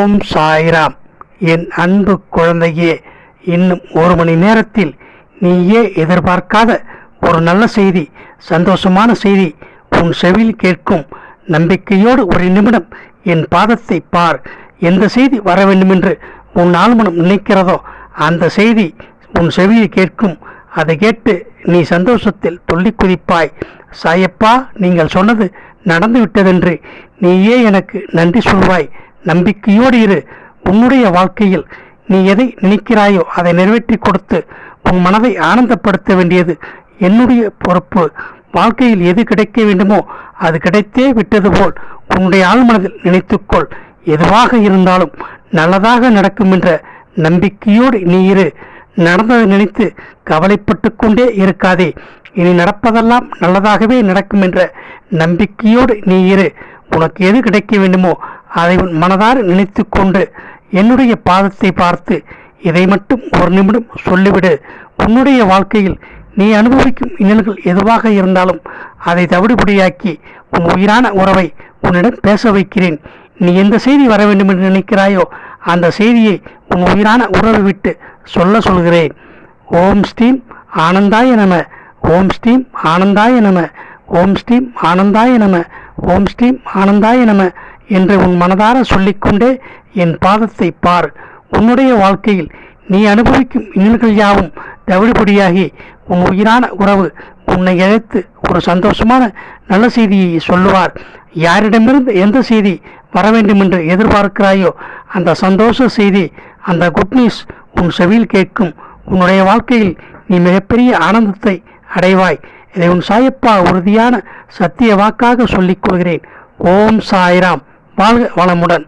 ஓம் சாய்ராம். என் அன்பு குழந்தையே இன்னும் ஒரு மணி நேரத்தில் நீயே எதிர்பார்க்காத ஒரு நல்ல செய்தி சந்தோஷமான செய்தி உன் செவியில் கேட்கும். நம்பிக்கையோடு ஒரு நிமிடம் என் பாதத்தை பார். எந்த செய்தி வர வேண்டுமென்று உன் ஆழ்மனம் நினைக்கிறதோ அந்த செய்தி உன் செவியில் கேட்கும். அதை கேட்டு நீ சந்தோஷத்தில் துள்ளி குதிப்பாய். சாயப்பா நீங்கள் சொன்னது நடந்து விட்டதென்று நீயே எனக்கு நன்றி சொல்வாய். நம்பிக்கையோடு இரு. உன்னுடைய வாழ்க்கையில் நீ எதை நினைக்கிறாயோ அதை நிறைவேற்றி கொடுத்து உன் மனதை ஆனந்தப்படுத்த வேண்டியது என்னுடைய பொறுப்பு. வாழ்க்கையில் எது கிடைக்க வேண்டுமோ அது கிடைத்தே விட்டது போல் உன்னுடைய ஆழ்மனதில் நினைத்துக்கொள். எதுவாக இருந்தாலும் நல்லதாக நடக்கும் என்ற நம்பிக்கையோடு நீ இரு. நடந்ததை நினைத்து கவலைப்பட்டு கொண்டே இருக்காதே. இனி நடப்பதெல்லாம் நல்லதாகவே நடக்கும் என்ற நம்பிக்கையோடு நீ இரு. உனக்கு எது கிடைக்க வேண்டுமோ அதை உன் மனதார் நினைத்து கொண்டு என்னுடைய பாதத்தை பார்த்து இதை மட்டும் ஒரு நிமிடம் சொல்லிவிடு. உன்னுடைய வாழ்க்கையில் நீ அனுபவிக்கும் இன்னல்கள் எதுவாக இருந்தாலும் அதை தவிடுபடியாக்கி உன் உயிரான உறவை உன்னிடம் பேச வைக்கிறேன். நீ எந்த செய்தி வர வேண்டும் என்று நினைக்கிறாயோ அந்த செய்தியை உன் உயிரான உறவை விட்டு சொல்ல சொல்கிறேன். ஓம் ஸ்ரீம் ஆனந்தாய நம. ஓம் ஸ்ரீம் ஆனந்தாய நம. ஓம் ஸ்ரீம் ஆனந்தாய நம. ஓம் ஸ்ரீம் ஆனந்தாய நம என்று உன் மனதார சொல்லிக்கொண்டே என் பாதத்தை பார். உன்னுடைய வாழ்க்கையில் நீ அனுபவிக்கும் இன்னல்கள் யாவும் தவிடுபடியாகி உன் உயிரான உறவு உன்னை அழைத்து ஒரு சந்தோஷமான நல்ல செய்தியை சொல்லுவார். யாரிடமிருந்து எந்த செய்தி வர வேண்டும் என்று எதிர்பார்க்கிறாயோ அந்த சந்தோஷ செய்தி அந்த குட் நியூஸ் உன் செவியில் கேட்கும். உன்னுடைய வாழ்க்கையில் நீ மிகப்பெரிய ஆனந்தத்தை அடைவாய். இதை உன் சாயப்பா உறுதியான சத்திய வாக்காக சொல்லிக் கொள்கிறேன். ஓம் சாய்ராம். வாழ்க வளமுடன்.